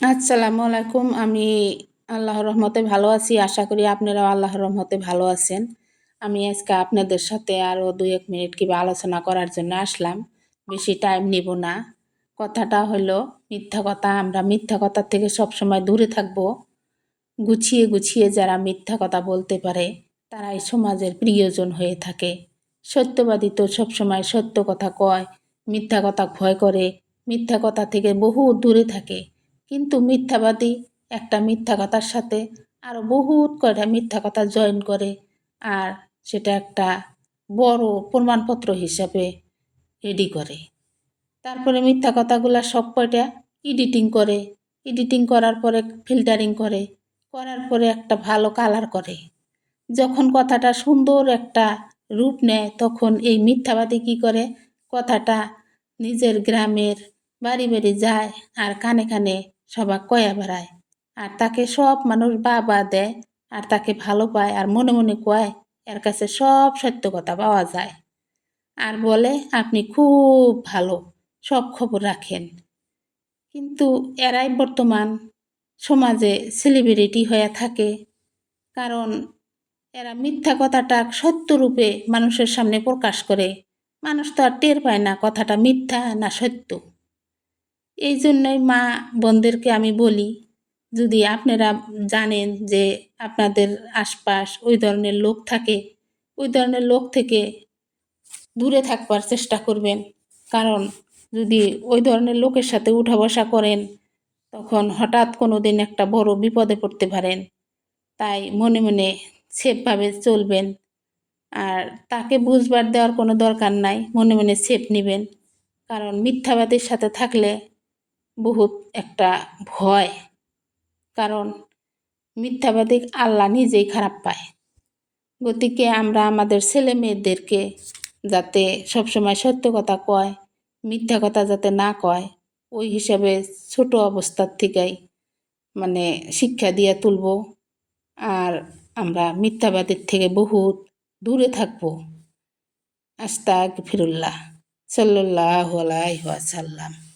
আসসালামু আলাইকুম। আমি আল্লাহর রহমতে ভালো আছি। আশা করি আপনারাও আল্লাহর রহমতে ভালো আছেন। আমি আজকে আপনাদের সাথে আরও দুই, এক মিনিট কিংবা আলোচনা করার জন্য আসলাম। বেশি টাইম নিব না। কথাটা হলো, মিথ্যা কথা, আমরা মিথ্যা কথার থেকে সবসময় দূরে থাকব। গুছিয়ে গুছিয়ে যারা মিথ্যা কথা বলতে পারে তারাই সমাজের প্রিয়জন হয়ে থাকে। সত্যবাদী তো সবসময় সত্য কথা কয়, মিথ্যা কথা ভয় করে, মিথ্যা কথা থেকে বহু দূরে থাকে। কিন্তু মিথ্যাবাদী একটা মিথ্যা কথার সাথে আরও বহুত কয়টা মিথ্যা কথা জয়েন করে। আর সেটা একটা বড় প্রমাণপত্র হিসাবে রেডি করে। তারপরে মিথ্যা কথাগুলো সব কয়টা এডিটিং করে। এডিটিং করার পরে ফিল্টারিং করে। করার পরে একটা ভালো কালার করে। যখন কথাটা সুন্দর একটা রূপ নেয়, তখন এই মিথ্যাবাদী কী করে? কথাটা নিজের গ্রামের বাড়ি বাড়ি যায় আর কানে কানে সবাক কয়া বেড়ায়। আর তাকে সব মানুষ বা বা দেয়, আর তাকে ভালো পায় আর মনে মনে কয়, এর কাছে সব সত্য কথা পাওয়া যায়। আর বলে, আপনি খুব ভালো, সব খবর রাখেন। কিন্তু এরাই বর্তমান সমাজে সেলিব্রিটি হয়ে থাকে, কারণ এরা মিথ্যা কথাটা সত্যরূপে মানুষের সামনে প্রকাশ করে। মানুষ তো আর টের পায় না কথাটা মিথ্যা না সত্য। এই জন্যই মা বোনদেরকে আমি বলি, যদি আপনারা জানেন যে আপনাদের আশপাশ ওই ধরনের লোক থাকে, ওই ধরনের লোক থেকে দূরে থাকবার চেষ্টা করবেন। কারণ যদি ওই ধরনের লোকের সাথে উঠা বসা করেন, তখন হঠাৎ কোনো দিন একটা বড় বিপদে পড়তে পারেন। তাই মনে মনে সেফভাবে চলবেন। আর তাকে বুঝবার দেওয়ার কোনো দরকার নাই, মনে মনে সেফ নেবেন। কারণ মিথ্যাবাদীর সাথে থাকলে বহুত একটা ভয়। কারণ মিথ্যাবাদী আল্লাহ নিজেই খারাপ পায়। গতিকে আমরা আমাদের ছেলে মেয়েদেরকে যাতে সবসময় সত্য কথা কয়, মিথ্যা কথা যাতে না কয়, ওই হিসাবে ছোট অবস্থার থেকেই মানে শিক্ষা দিয়ে তুলব। আর আমরা মিথ্যাবাদীর থেকে বহুত দূরে থাকব। আস্তাক ফিরুল্লাহ সাল্লাহ আলাইহাসাল্লাম